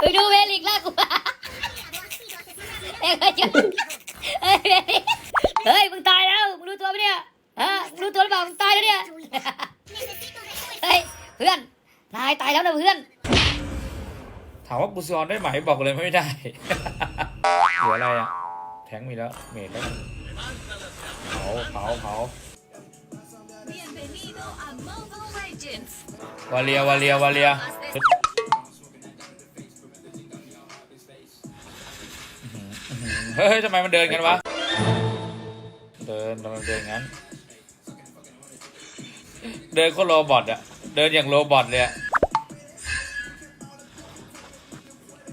มึงดูเวลิกลากกูมาเอ้ยเฮ้ยเฮ้ยเวลิกเฮ้ยมึงตายแล้วมึงรู้ตัวปะเนี่ยฮะมึงรู้ตัวหรือเปล่ามึงตายแล้วเนี่ยเฮ้ยเพื่อนนายตายแล้วนะเพื่อนถามว่ากูซ้อนได้ไหมบอกเลยไม่ได้เหลืออะไรอะแทงมีแล้วเมดแล้วเผาเผาเผา Bienvenido a Mobile Legends. วาเลียวาเลียวาเลีย เฮ้ยทำไมมันเดินกันวะ เดินทำไมมันเดินงั้น เดินก็โรบอทอะเดินอย่างโรบอทเลยอะ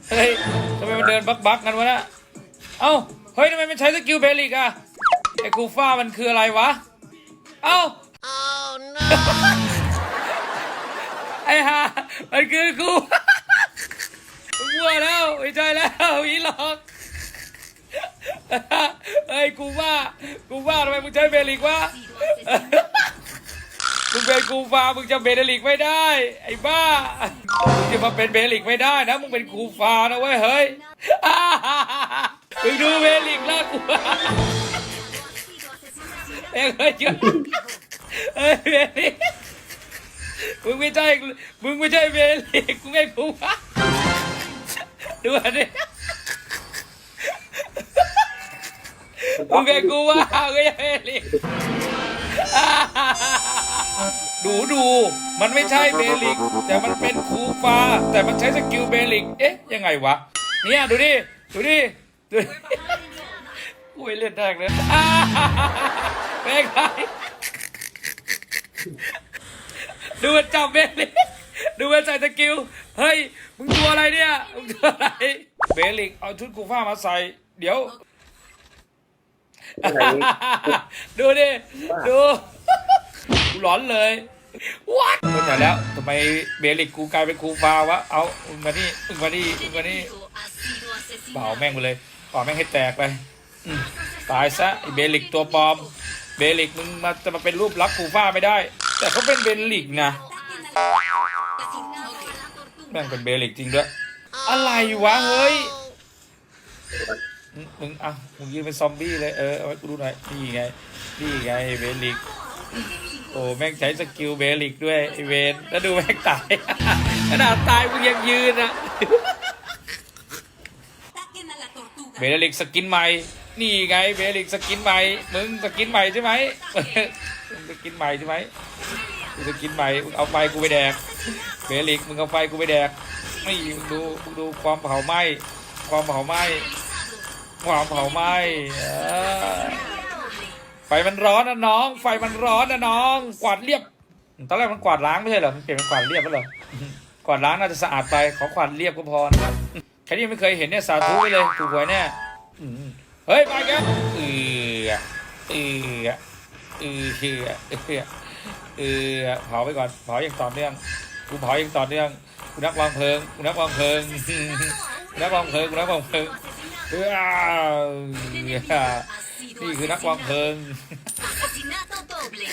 เฮ้ยทำไมมันเดินบักบักๆกันวะนะเอ้า เฮ้ยทำไมมันใช้สกิลเบลิกอะไอ้กูฟ้ามันคืออะไรวะ เอ้าไอ้ห่ามันคือกูมั่วแล้วไม่ใช่แล้วอีหลอก เฮ้ยกูว่ากูว่าทำไมมึงใช้เบลิกวะมึงเป็นกูฟ้ามึงจะเบลิกไม่ได้ ไอ้บ้า มึงจะมาเป็นเบลิกไม่ได้นะ มึงเป็นกูฟ้านะเว้ยเฮ้ยมึงดูเบลิกล้วกูเอ้ยเฮ้ยเจ้าเฮ้ยเบลิกมึงไม่ใช่ มึงไม่ใช่เบลิกกูไม่กูวะดูอันนี้ มึงเป็นกูวะไม่ใช่เบลิกดูดูมันไม่ใช่เบลิก แต่มันเป็นคูฟาแต่มันใช้สกิลเบลิก เอ๊ะ ยังไงวะ เนี่ยดูดิ ดูดิ ดูดิกูเล่นแรกเลยเป็นไงดูมันจับเบลิก ดูมันใส่สกิล เฮ้ย มึงตัวอะไรเนี่ย มึงตัวอะไร เบลิก เอาชุดกูฟ้ามาใส่ เดี๋ยว ดูดิดูกูหลอนเลยวัดไม่ใช่แล้วทำไมเบลิกกูกลายเป็นครูฟ้าวะ เอามึงมานี่มึงมานี่มึงมานี่ Enemigo ha sido เป่า asesinado. แม่งไปเลยเป่าแม่งให้แตกไปอืมตายซะไอเบลิกตัวปลอม เบลิกมึงมาจะมาเป็นรูปลักษณ์กูฟ้าไม่ได้ แต่เขาเป็นเบลิกนะ Asignado a la tortuga. แม่งเป็นเบลิกจริงด้วยอะไรวะเฮ้ย มึงอะมึงยืนเป็นซอมบี้เลยเออเอาไว้กูดูหน่อยนี่ไงนี่ไงเบลิกโอ้แม่งใช้สกิลเบลิกด้วยไอเวนแล้วดูแม่งตายขนาดตายมึงยังยืนอะเบลิกสกินใหม่นี่ไงเบลิกสกินใหม่มึงสกินใหม่ใช่ไหมมึงสกินใหม่ใช่ไหมมึงสกินใหม่มึงเอาไฟกูไปแดกเบลิกมึงเอาไฟกูไปแดกไม่มึงดูมึงดูความเผาไหม้ความเผาไหม้ ความเผาไหม้ไฟมันร้อนนะน้อง ไฟมันร้อนนะน้อง กวาดเรียบ ตอนแรกมันกวาดล้างไม่ใช่เหรอ มันเปลี่ยนเป็นกวาดเรียบแล้วเหรอ กวาดล้างน่าจะสะอาดไป ขอกวาดเรียบก็พอนะครับใครที่ไม่เคยเห็นเนี่ยสาธุไปเลยถูกหวยแน่อืมเฮ้ยมาอีกันเอือเอือเอือเอือเอือเอือเผาไปก่อน เผาอย่างต่อเนื่อง กูเผาอย่างต่อเนื่องกูนักวางเพลิงกูนักวางเพลิงกูนักวางเพลิงกูนักวางเพลิง เออ Enemigo ha sido นี่คือนักวางเพลิง Asesinato doble.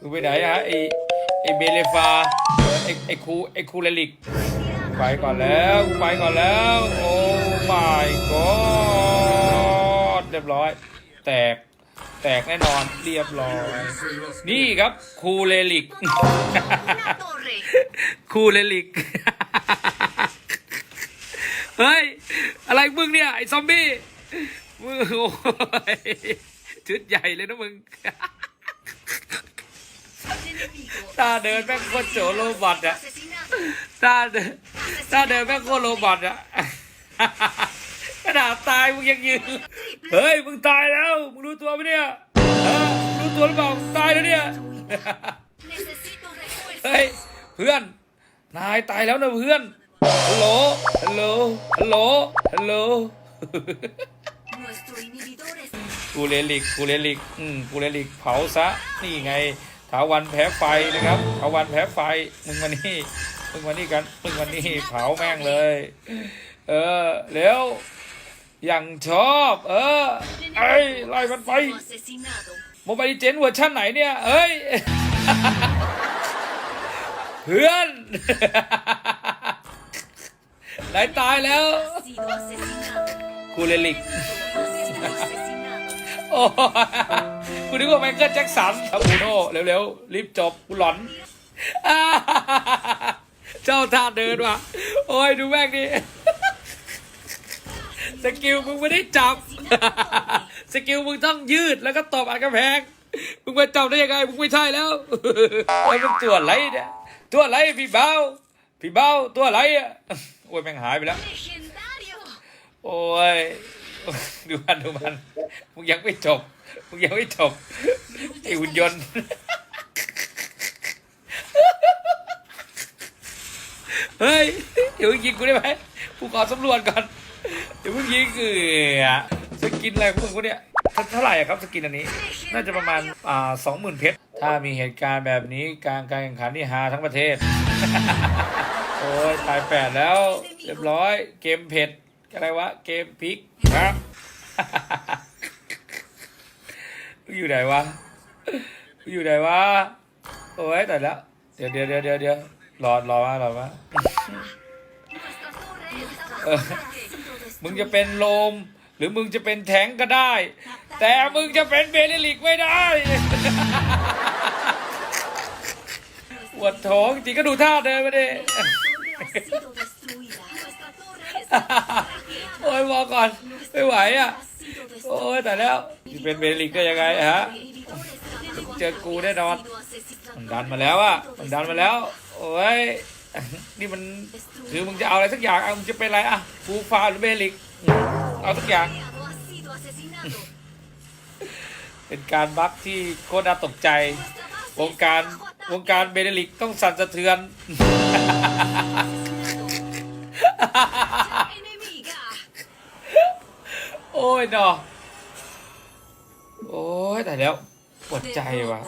มึงไปไหนฮะไอไอเบเลฟาไอไอคูไอคูเลลิกไปก่อนแล้วกูไปก่อนแล้ว โอ้ my god เรียบร้อย แตกแตกแน่นอนเรียบร้อย นี่ครับคูเลลิก Una torre. คูเลลิก เฮ้ย อะไรมึงเนี่ย ไอ้ซอมบี้มึงโอ้ยชุดใหญ่เลยนะมึง ตาเดินแม่งโคตรโจโรบอทอะตาเดินตาเดินแม่งโคตรโรบอทอะขนาดตายมึงยังยืน เฮ้ย มึงตายแล้ว มึงรู้ตัวไหมเนี่ยมึงรู้ตัวหรือเปล่ามึงตายแล้วเนี่ย เฮ้ย เพื่อน นายตายแล้วนะเพื่อน ฮัลโหล ฮัลโหล ฮัลโหล ฮัลโหล Nuestro inhibidor es กูเลลิก กูเลลิก อืม กูเลลิก เผาซะ นี่ไงถาวันแพ้ไฟนะครับถาวันแพ้ไฟ มึงมานี่ มึงมานี่กัน มึงมานี่ เผาแม่งเลย เออเร็วอย่างชอบ เออเอ้ยไล่มันไป asesinado. โมบายเจนเวอร์ชันไหนเนี่ย เอ้ย เพื่อน ไหนตายแล้ว Ha sido asesinado. กูเลลิก โอ้ยกูนึกว่าไมเคิลแจ็คสันครับอูโน่เร็วๆ รีบจบกูหลอน เจ้าท่าเดินว่ะ โอ้ย ดูแม่งดิสกิลมึงไม่ได้จับ สกิลมึงต้องยืดแล้วก็ตบอันกระแพง มึงไปจับได้ยังไง มึงไม่ใช่แล้วแล้มึงตัวอะไรเนี่ย ตัวอะไรพี่เบาพี่เบาตัวอะไรอะ โอ้ยแม่งหายไปแล้ว Legendario. โอ้ย ดูมันดูมัน มึงยังไม่จบ มึงยังไม่จบ ไอ้หุ่นยนต์ เฮ้ย เดี๋ยวมึงยิงกูได้ไหมกูขอสำรวจก่อน เดี๋ยวมึงยิงเออสกินอะไรของมึงวะเนี่ยเท่าเท่าไหร่อะครับสกินอันนี้ น่าจะประมาณอ่าสองหมื่นเพชร ถ้ามีเหตุการณ์แบบนี้การการแข่งขันนี่ฮาทั้งประเทศโอ้ยตายแปดแล้ว เรียบร้อย เกมเผ็ดอะไรวะ เกมพลิกครับอยู่ไหนวะ อยู่ไหนวะ โอ้ยแต่แล้ว เดี๋ยวเดี๋ยวเดี๋ยวเดี๋ยวเดี๋ยวรอรอมารอมามึงจะเป็นโลม หรือมึงจะเป็นแทงก็ได้ แต่มึงจะเป็นเบลลิกไม่ได้ปวดท้องจริงก็ดูท่าเดินมาดิ Tu torre ha sido destruida. Nuestra torre está โอ้ยมองก่อนไม่ไหวอะ ha sido โอ้ destruida. ยแต่แล้วจะเป็นเบลิกได้ยังไงฮะ Inhibidores เจอกูแน่นอน ha sido มัน asesinado. ดันมาแล้วอะมันดันมาแล้ว โอ้ยนี่มันคือมึงจะเอาอะไรสักอย่างอะมึงจะเป็นอะไรอะฟูฟาหรือเบลิกอืมเอาสักอย่าง Aliado ha sido asesinado. เป็นการบัฟที่โคตรน่าตกใจวงการ วงการเบเนลิกต้องสั่นสะเทือน โอ้ยเนาะโอ้ยแต่แล้วปวดใจว่ะ